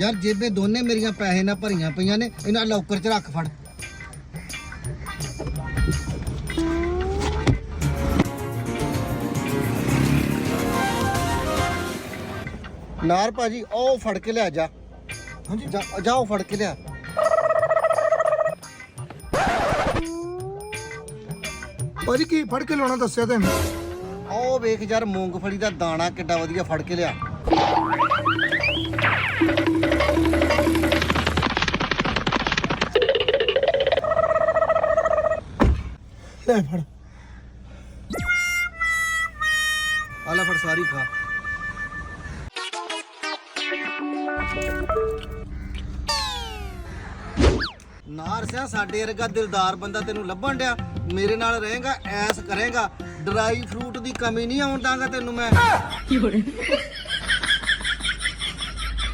ਯਾਰ ਜੇਬੇ ਦੋਨੇ ਮੇਰੀਆਂ ਪੈਸੇ ਨਾਲ ਭਰੀਆਂ ਪਈਆਂ ਨੇ ਇਹਨਾਂ ਲੋਕਰ 'ਚ ਰੱਖ ਫੜ। ਨਾਰ ਭਾਜੀ ਉਹ ਫੜ ਕੇ ਲਿਆ ਜਾ। ਹਾਂਜੀ। ਜਾ ਜਾਓ ਫੜ ਕੇ ਲਿਆ। ਭਾਜੀ ਕੀ ਫੜ ਕੇ ਲਾਉਣਾ ਦੱਸਿਆ ਤੈਨੂੰ? ਉਹ ਵੇਖ ਯਾਰ ਮੂੰਗਫਲੀ ਦਾ ਦਾਣਾ ਕਿੱਡਾ ਵਧੀਆ ਫੜ ਕੇ ਲਿਆ। ਲੈ ਫੜ। ਆ ਲੈ ਫੜ ਸਾਰੀ ਖਾ। ਨਾਰ ਸਿਆ ਸਾਡੇ ਵਰਗਾ ਦਿਲਦਾਰ ਬੰਦਾ ਤੈਨੂੰ ਲੱਭਣ ਡਿਆ। ਮੇਰੇ ਨਾਲ ਰਹੇਗਾ ਐਸ ਕਰੇਗਾ। ਡਰਾਈ ਫਰੂਟ ਦੀ ਕਮੀ ਨਹੀਂ ਆਉਣ ਦਾਂਗਾ ਤੈਨੂੰ ਮੈਂ।